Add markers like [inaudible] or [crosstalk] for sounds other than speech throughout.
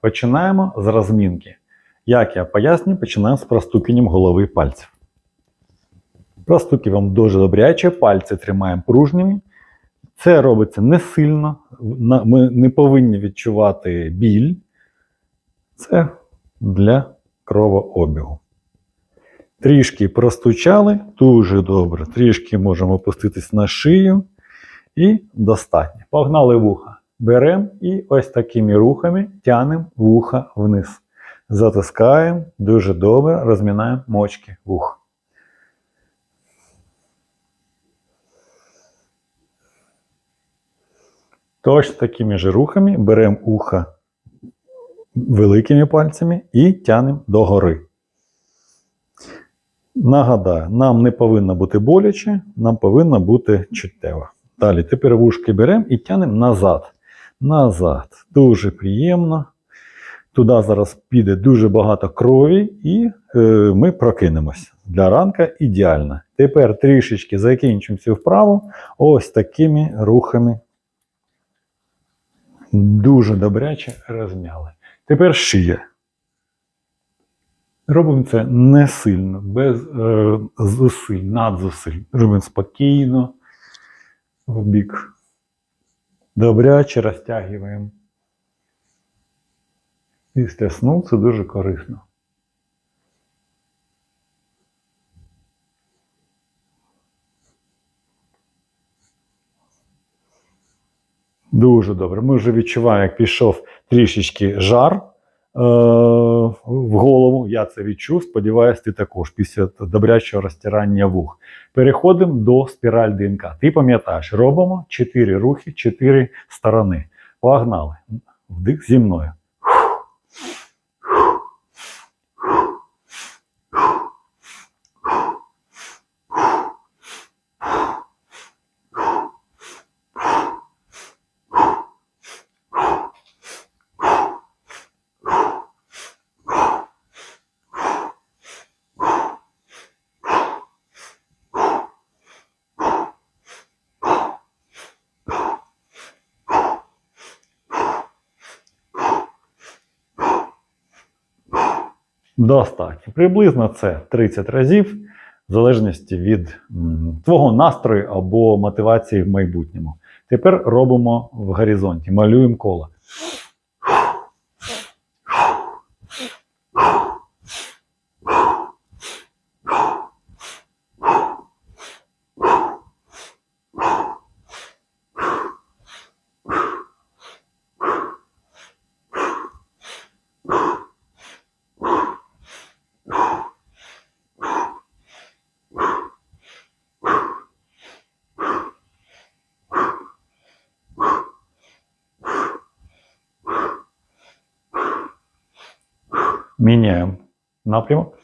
Починаємо з розмінки. Як я поясню, починаємо з простуканням голови пальців. Простукуємо дуже добряче, пальці тримаємо пружніми. Це робиться не сильно. Ми не повинні відчувати біль. Це для кровообігу. Трішки простучали, дуже добре. Трішки можемо опуститись на шию і достатньо. Погнали вуха. Беремо і ось такими рухами тянемо вуха вниз. Затискаємо дуже добре, розмінаємо мочки вух. Точно такими же рухами беремо ухо великими пальцями і тянемо догори. Нагадаю, нам не повинно бути боляче, нам повинно бути чуттєво. Далі тепер вушки беремо і тянемо назад. Назад. Дуже приємно. Туди зараз піде дуже багато крові, і е, ми прокинемось. Для ранка ідеально. Тепер трішечки закінчимо цю вправу ось такими рухами. Дуже добряче розмяли. Тепер шия. Робимо це не сильно, без е, зусиль, надзусиль. Робимо спокійно, в бік. Добряче розтягуємо. Після сну це дуже корисно. Дуже добре. Ми вже відчуваємо, як пішов трішечки жар в голову. Я це відчув. Сподіваюсь, ти також після добрячого розтирання вух. Переходимо до спіраль ДНК. Ти пам'ятаєш, робимо 4 рухи, 4 сторони. Погнали. Вдих зі мною. Достатньо. Приблизно це 30 разів, в залежності від твого настрою або мотивації в майбутньому. Тепер робимо в горизонті, малюємо коло. Міняємо напрямок.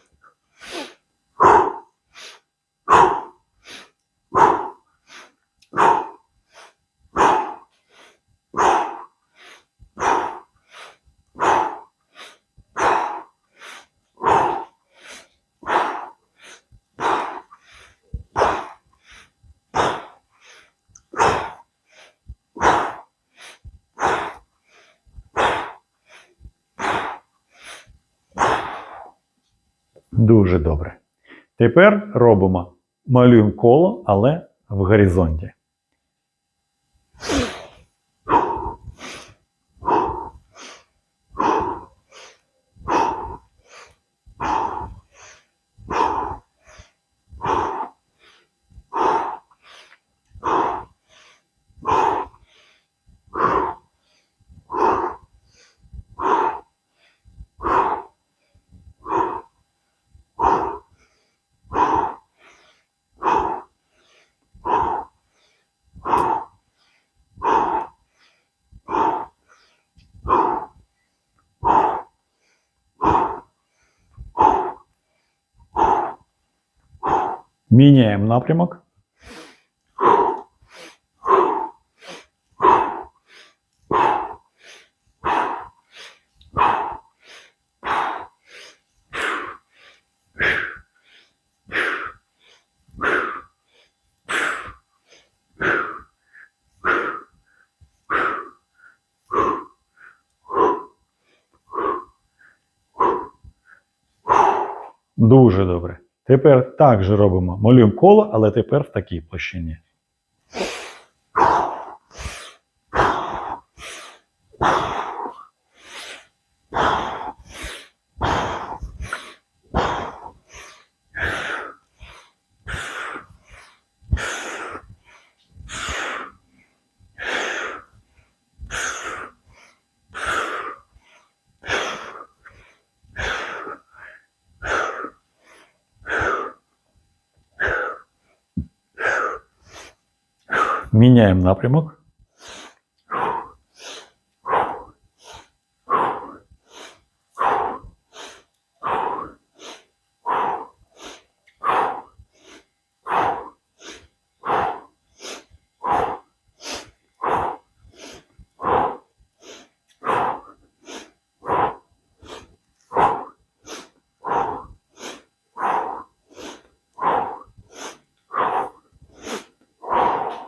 Дуже добре. Тепер робимо малюємо коло, але в горизонті. Меняем напрямок. Дуже добре. Тепер так же робимо. Малюємо коло, але тепер в такій площині. Міняємо напрямок.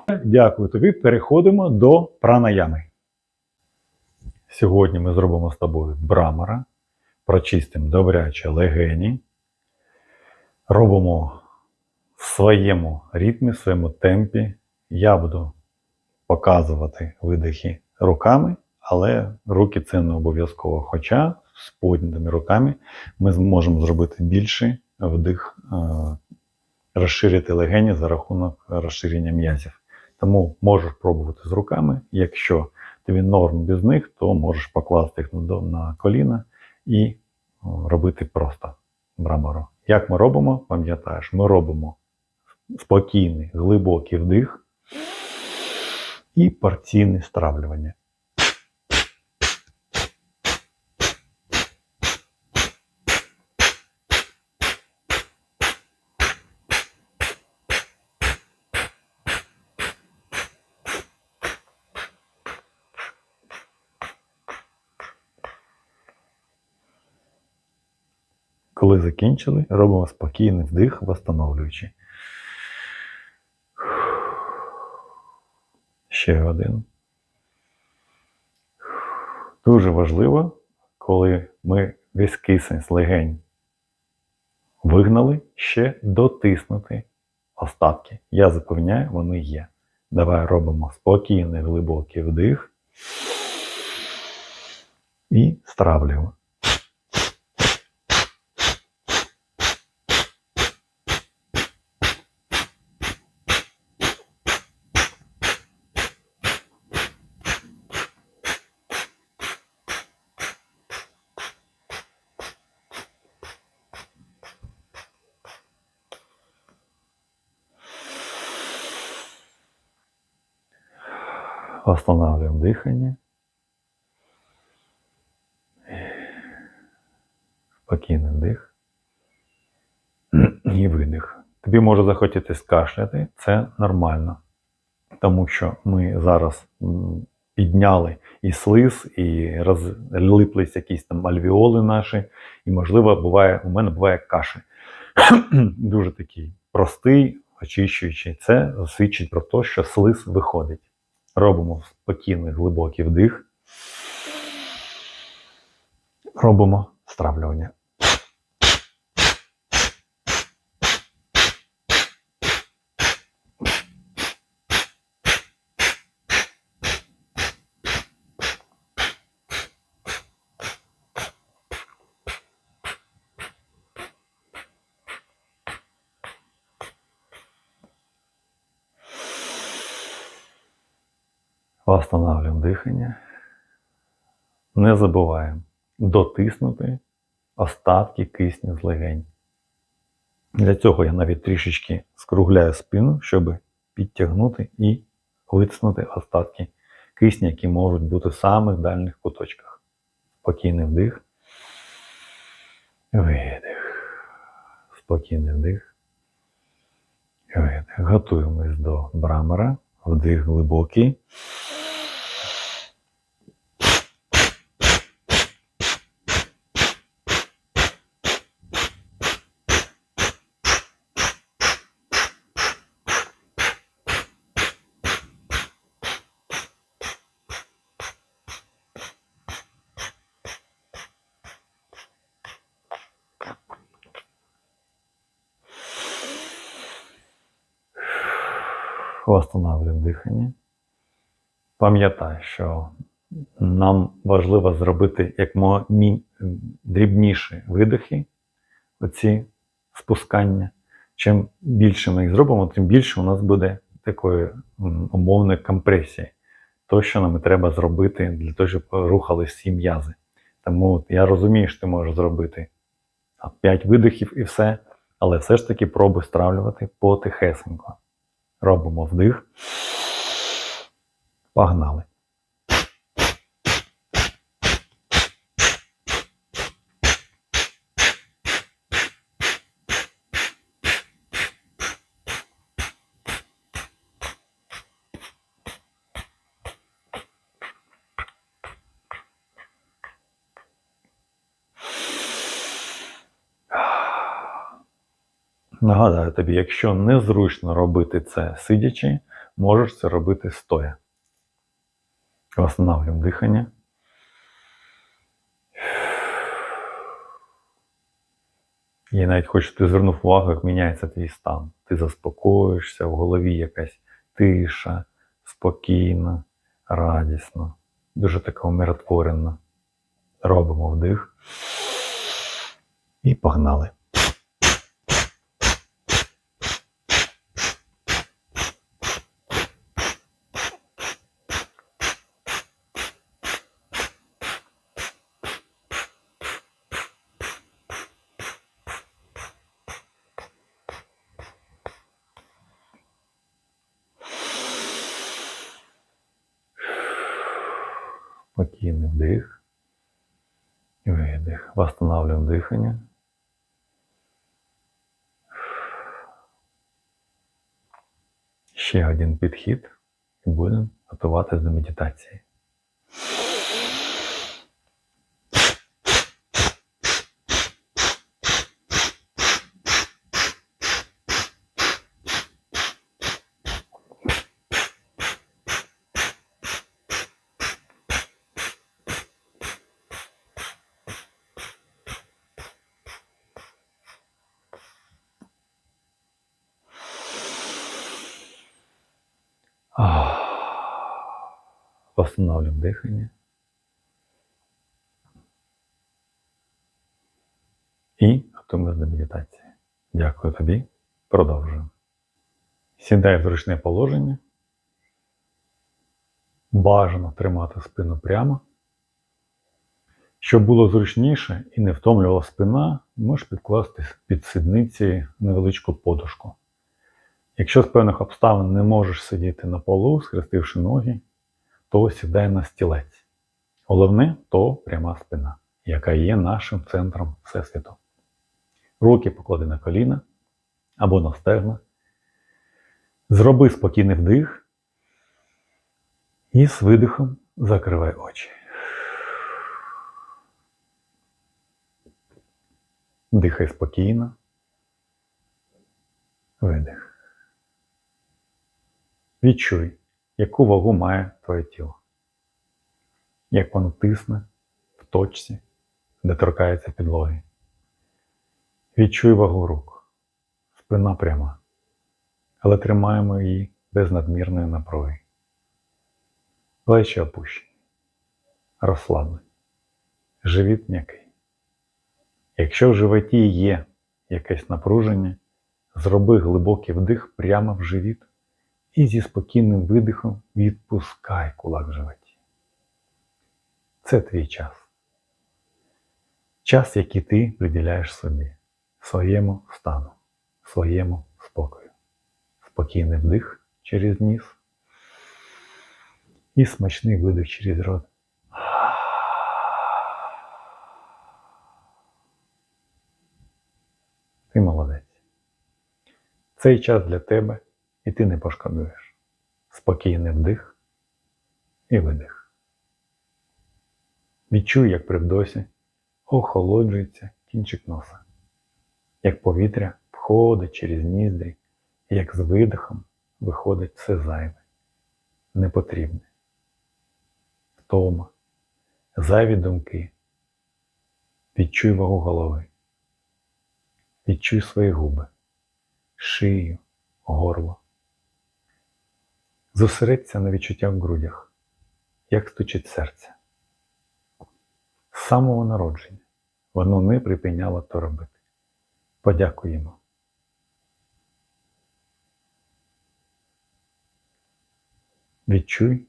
Дякую тобі. Переходимо до пранаями. Сьогодні ми зробимо з тобою брамара, прочистимо добряче легені, робимо в своєму ритмі, в своєму темпі. Я буду показувати видихи руками, але руки це не обов'язково. Хоча з поднятими руками ми зможемо зробити більший вдих, е, розширити легені за рахунок розширення м'язів. Тому можеш пробувати з руками. Якщо тобі норм без них, то можеш покласти їх на- на коліна і робити просто брамору. Як ми робимо, пам'ятаєш, ми робимо спокійний, глибокий вдих і порційне стравлювання. Коли закінчили, робимо спокійний вдих, восстановлюючи. Ще один. Дуже важливо, коли ми весь кисень з легень вигнали, ще дотиснути остатки. Я запевняю, вони є. Давай робимо спокійний глибокий вдих і стравлюємо. Останавливаем дыхание. Спокійний вдих. І видих. Тобі може захотіти скашляти, це нормально. Тому що ми зараз підняли і слиз, і розлиплись якісь там альвіоли наші, і, можливо, буває, у мене буває кашель. [coughs] Дуже такий простий, очищуючий. Це свідчить про те, що слиз виходить. Робимо спокійний глибокий вдих. Робимо стравлювання. Восстанавливаємо дихання. Не забуваємо дотиснути остатки кисню з легень. Для цього я навіть трішечки скругляю спину, щоб підтягнути і витиснути остатки кисню, які можуть бути в самих дальніх куточках. Спокійний вдих. Видих. Спокійний вдих. Видих. Готуємось до брамера. Вдих глибокий. Восстанавлюємо дихання. Пам'ятай, що нам важливо зробити мі- дрібніші видихи, оці спускання. Чим більше ми їх зробимо, тим більше у нас буде такої умовної компресії. То, що нам треба зробити для того, щоб рухались всі м'язи. Тому я розумію, що ти можеш зробити 5 видихів і все, але все ж таки пробуй стравлювати потихесенько. Робимо вдих. Погнали. Нагадаю тобі, якщо незручно робити це сидячи, можеш це робити стоя. Восстанавливаем дихання. Я навіть щоб ти звернув увагу, як міняється твій стан. Ти заспокоїшся, в голові якась тиша, спокійна, радісна, дуже така умиротворена. Робимо вдих. І погнали. Спокійний вдих. І видих. Восстанавливаем дихання. Ще один підхід і будемо готуватися до медитації. Ах. Восстанавливаем дихання. І готуємося до медитації. Дякую тобі. Продовжуємо. Сідай в зручне положення. Бажано тримати спину прямо. Щоб було зручніше і не втомлювала спина, можеш підкласти під сідниці невеличку подушку. Якщо з певних обставин не можеш сидіти на полу, схрестивши ноги, то сідай на стілець. Головне то пряма спина, яка є нашим центром Всесвіту. Руки поклади на коліна або на стегна. Зроби спокійний вдих і з видихом закривай очі. Дихай спокійно. Видих. Відчуй, яку вагу має твоє тіло. Як воно тисне в точці, де торкається підлоги. Відчуй вагу рук. Спина пряма. Але тримаємо її без надмірної напруги. Плечі опущені. Розслаблені. Живіт м'який. Якщо в животі є якесь напруження, зроби глибокий вдих прямо в живіт і зі спокійним видихом відпускай кулак в животі. Це твій час. Час, який ти приділяєш собі, своєму стану, своєму спокою. Спокійний вдих через ніс і смачний видих через рот. Ти молодець. Цей час для тебе і ти не пошкодуєш. Спокійний вдих і видих. Відчуй, як при вдосі охолоджується кінчик носа, як повітря входить через ніздрі, як з видихом виходить все зайве, непотрібне. Втома, зайві думки. Відчуй вагу голови. Відчуй свої губи, шию, горло. Зосередься на відчуттях в грудях, як стучить серце. З самого народження воно не припиняло то робити. Подякуємо. Відчуй,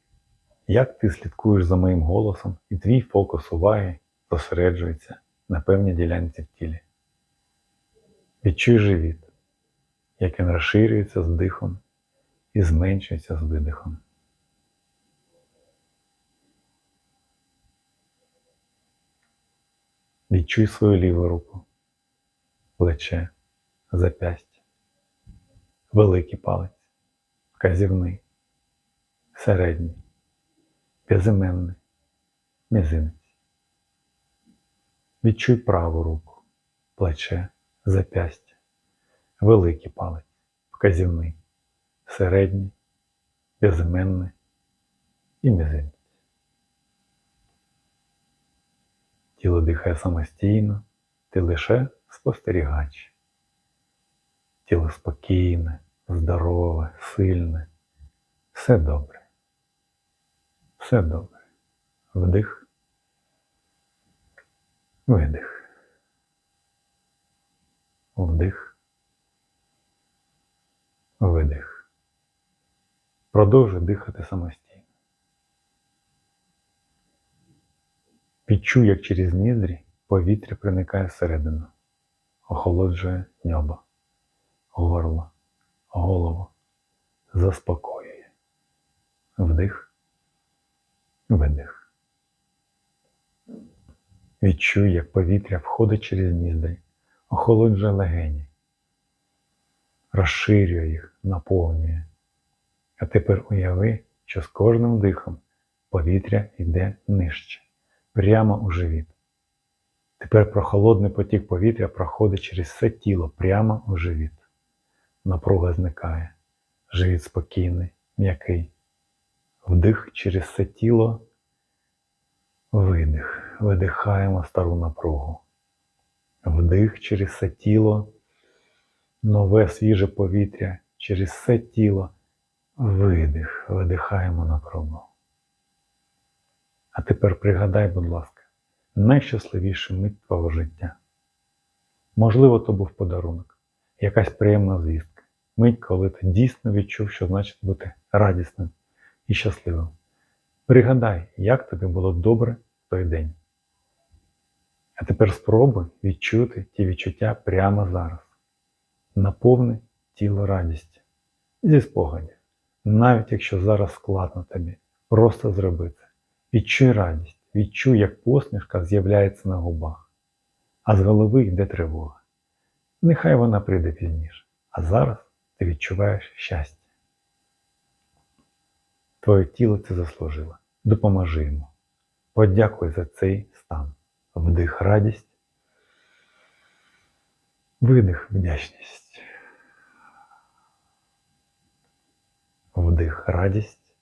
як ти слідкуєш за моїм голосом, і твій фокус уваги зосереджується на певній ділянці в тілі. Відчуй живіт, як він розширюється з дихом і зменшується з видихом. Відчуй свою ліву руку, плече, запястя, великий палець, вказівний, середній, безіменний, мізинець. Відчуй праву руку, плече, запястя, великий палець, вказівний, середній, безіменний і мізинець. Тіло дихає самостійно, ти лише спостерігач. Тіло спокійне, здорове, сильне. Все добре. Все добре. Вдих. Видих. Вдих. Видих. Продовжуй дихати самостійно. Відчуй, як через ніздрі повітря проникає всередину, охолоджує небо, горло, голову, заспокоює. Вдих, видих. Відчуй, як повітря входить через ніздрі, охолоджує легені, розширює їх, наповнює. А тепер уяви, що з кожним дихом повітря йде нижче прямо у живіт. Тепер прохолодний потік повітря проходить через все тіло прямо у живіт. Напруга зникає. Живіт спокійний, м'який. Вдих через все тіло, видих. Видихаємо стару напругу. Вдих через все тіло, нове свіже повітря через все тіло. Видих. Видихаємо напругу. А тепер пригадай, будь ласка, найщасливішу мить твого життя. Можливо, то був подарунок, якась приємна звістка, мить, коли ти дійсно відчув, що значить бути радісним і щасливим. Пригадай, як тобі було добре в той день. А тепер спробуй відчути ті відчуття прямо зараз. Наповни тіло радістю зі спогадів, навіть якщо зараз складно тобі, просто зроби це. Відчуй радість, відчуй, як посмішка з'являється на губах, а з голови йде тривога. Нехай вона прийде пізніше, а зараз ти відчуваєш щастя. Твоє тіло це заслужило. Допоможи йому. Подякуй за цей стан. Вдих радість, видих вдячність. Вдих радість.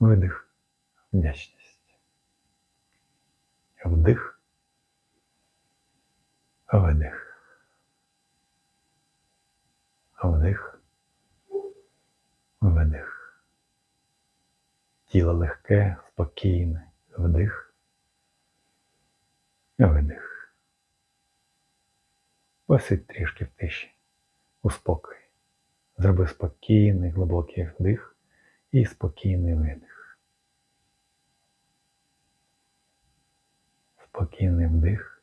Видих. Вдячність. Вдих. Видих. Вдих. Видих. Тіло легке, спокійне. Вдих. Видих. Посидь трішки в тиші. У спокої. Зроби спокійний, глибокий вдих і спокійний видих. Спокійний вдих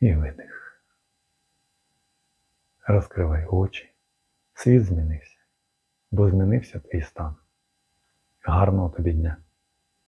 і видих. Розкривай очі. Світ змінився, бо змінився твій стан. Гарного тобі дня!